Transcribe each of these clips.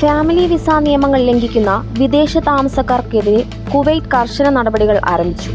Family visa നിയമങ്ങൾ ലംഘിക്കുന്ന വിദേശ താമസക്കാർക്കെതിരെ കുവൈറ്റ് കർശന നടപടികൾ ആരംഭിച്ചു.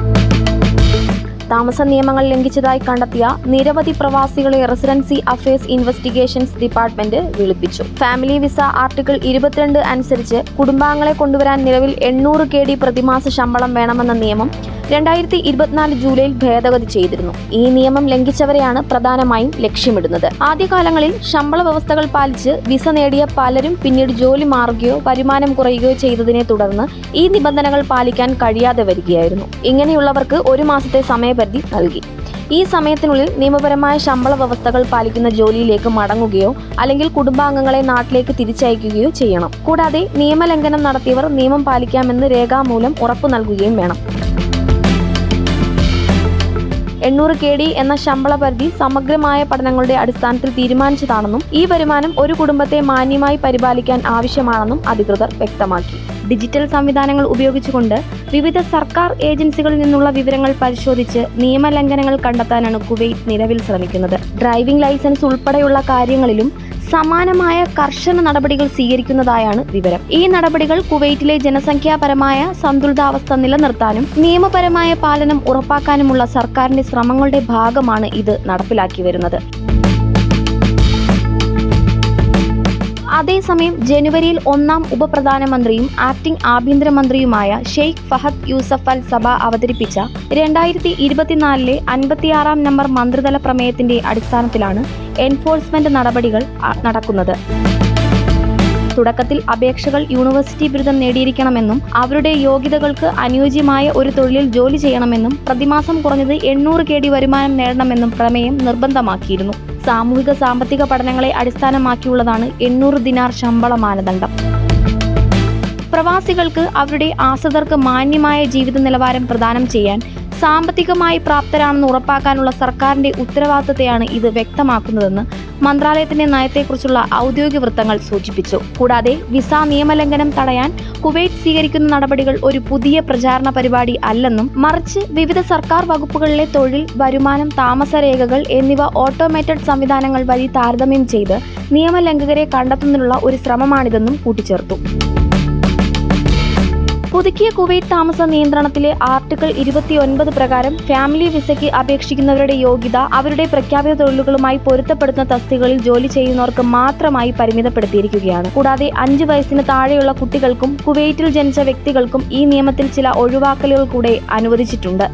താമസ നിയമങ്ങൾ ലംഘിച്ചതായി കണ്ടെത്തിയ നിരവധി പ്രവാസികളെ റെസിഡൻസി അഫയേഴ്സ് ഇൻവെസ്റ്റിഗേഷൻസ് ഡിപ്പാർട്ട്മെന്റ് വിളിപ്പിച്ചു. ഫാമിലി വിസ ആർട്ടിക്കിൾ ഇരുപത്തിരണ്ട് അനുസരിച്ച് കുടുംബാംഗങ്ങളെ കൊണ്ടുവരാൻ നിലവിൽ എണ്ണൂറ് കെ ഡി പ്രതിമാസ ശമ്പളം വേണമെന്ന നിയമം രണ്ടായിരത്തി ഇരുപത്തിനാല് ജൂലൈയിൽ ഭേദഗതി ചെയ്തിരുന്നു. ഈ നിയമം ലംഘിച്ചവരെയാണ് പ്രധാനമായും ലക്ഷ്യമിടുന്നത്. ആദ്യകാലങ്ങളിൽ ശമ്പള വ്യവസ്ഥകൾ പാലിച്ച് വിസ നേടിയ പലരും പിന്നീട് ജോലി മാറുകയോ വരുമാനം കുറയുകയോ ചെയ്തതിനെ തുടർന്ന് ഈ നിബന്ധനകൾ പാലിക്കാൻ കഴിയാതെ വരികയായിരുന്നു. ഇങ്ങനെയുള്ളവർക്ക് ഒരു മാസത്തെ സമയപരിധി നൽകി. ഈ സമയത്തിനുള്ളിൽ നിയമപരമായ ശമ്പള വ്യവസ്ഥകൾ പാലിക്കുന്ന ജോലിയിലേക്ക് മടങ്ങുകയോ അല്ലെങ്കിൽ കുടുംബാംഗങ്ങളെ നാട്ടിലേക്ക് തിരിച്ചയക്കുകയോ ചെയ്യണം. കൂടാതെ നിയമലംഘനം നടത്തിയവർ നിയമം പാലിക്കാമെന്ന് രേഖാമൂലം ഉറപ്പു നൽകുകയും വേണം. എണ്ണൂറ് കെ ഡി എന്ന ശമ്പള പരിധി സമഗ്രമായ പഠനങ്ങളുടെ അടിസ്ഥാനത്തിൽ തീരുമാനിച്ചതാണെന്നും ഈ വരുമാനം ഒരു കുടുംബത്തെ മാന്യമായി പരിപാലിക്കാൻ ആവശ്യമാണെന്നും അധികൃതർ വ്യക്തമാക്കി. ഡിജിറ്റൽ സംവിധാനങ്ങൾ ഉപയോഗിച്ചുകൊണ്ട് വിവിധ സർക്കാർ ഏജൻസികളിൽ നിന്നുള്ള വിവരങ്ങൾ പരിശോധിച്ച് നിയമലംഘനങ്ങൾ കണ്ടെത്താനാണ് കുവൈറ്റ് നിലവിൽ ശ്രമിക്കുന്നത്. ഡ്രൈവിംഗ് ലൈസൻസ് ഉൾപ്പെടെയുള്ള കാര്യങ്ങളിലും സമാനമായ കർശന നടപടികൾ സ്വീകരിക്കുന്നതായാണ് വിവരം. ഈ നടപടികൾ കുവൈറ്റിലെ ജനസംഖ്യാപരമായ സന്തുലിതാവസ്ഥ നിലനിർത്താനും നിയമപരമായ പാലനം ഉറപ്പാക്കാനുമുള്ള സർക്കാരിന്റെ ശ്രമങ്ങളുടെ ഭാഗമാണ് ഇത് നടപ്പിലാക്കി വരുന്നത്. അതേസമയം ജനുവരിയിൽ ഒന്നാം ഉപപ്രധാനമന്ത്രിയും acting ആഭ്യന്തരമന്ത്രിയുമായ Sheikh Fahad Yousef Al Sabah അവതരിപ്പിച്ച രണ്ടായിരത്തി ഇരുപത്തിനാലിലെ അൻപത്തിയാറാം നമ്പർ മന്ത്രിതല പ്രമേയത്തിന്റെ അടിസ്ഥാനത്തിലാണ് എൻഫോഴ്സ്മെന്റ് നടപടികൾ നടക്കുന്നത്. തുടക്കത്തിൽ അപേക്ഷകൾ യൂണിവേഴ്സിറ്റി ബിരുദം നേടിയിരിക്കണമെന്നും അവരുടെ യോഗ്യതകൾക്ക് അനുയോജ്യമായ ഒരു തൊഴിലിൽ ജോലി ചെയ്യണമെന്നും പ്രതിമാസം കുറഞ്ഞത് എണ്ണൂറ് കെ ഡി വരുമാനം നേടണമെന്നും പ്രമേയം നിർബന്ധമാക്കിയിരുന്നു. സാമൂഹിക സാമ്പത്തിക പഠനങ്ങളെ അടിസ്ഥാനമാക്കിയുള്ളതാണ് എണ്ണൂറ് ദിനാർ ശമ്പള മാനദണ്ഡം. പ്രവാസികൾക്ക് അവരുടെ ആശ്രിതർക്ക് മാന്യമായ ജീവിത നിലവാരം പ്രദാനം ചെയ്യാൻ സാമ്പത്തികമായി പ്രാപ്തരാണെന്ന് ഉറപ്പാക്കാനുള്ള സർക്കാരിന്റെ ഉത്തരവാദിത്തത്തെയാണ് ഇത് വ്യക്തമാക്കുന്നതെന്ന് മന്ത്രാലയത്തിന്റെ നയത്തെക്കുറിച്ചുള്ള ഔദ്യോഗിക വൃത്തങ്ങൾ സൂചിപ്പിച്ചു. കൂടാതെ വിസ നിയമലംഘനം തടയാൻ കുവൈറ്റ് സ്വീകരിക്കുന്ന നടപടികൾ ഒരു പുതിയ പ്രചാരണ പരിപാടി അല്ലെന്നും മറിച്ച് വിവിധ സർക്കാർ വകുപ്പുകളിലെ തൊഴിൽ വരുമാനം താമസരേഖകൾ എന്നിവ ഓട്ടോമേറ്റഡ് സംവിധാനങ്ങൾ വഴി താരതമ്യം ചെയ്ത് നിയമലംഘകരെ കണ്ടെത്തുന്നതിനുള്ള ഒരു ശ്രമമാണിതെന്നും കൂട്ടിച്ചേർത്തു. പുതുക്കിയ കുവൈറ്റ് താമസ നിയന്ത്രണത്തിലെ ആർട്ടിക്കിൾ ഇരുപത്തിയൊൻപത് പ്രകാരം ഫാമിലി വിസയ്ക്ക് അപേക്ഷിക്കുന്നവരുടെ യോഗ്യത അവരുടെ പ്രഖ്യാപിത തൊഴിലുകളുമായി പൊരുത്തപ്പെടുന്ന തസ്തികകളിൽ ജോലി ചെയ്യുന്നവർക്ക് മാത്രമായി പരിമിതപ്പെടുത്തിയിരിക്കുകയാണ്. കൂടാതെ അഞ്ച് വയസ്സിന് താഴെയുള്ള കുട്ടികൾക്കും കുവൈറ്റിൽ ജനിച്ച വ്യക്തികൾക്കും ഈ നിയമത്തിൽ ചില ഒഴിവാക്കലുകൾ കൂടെ അനുവദിച്ചിട്ടുണ്ട്.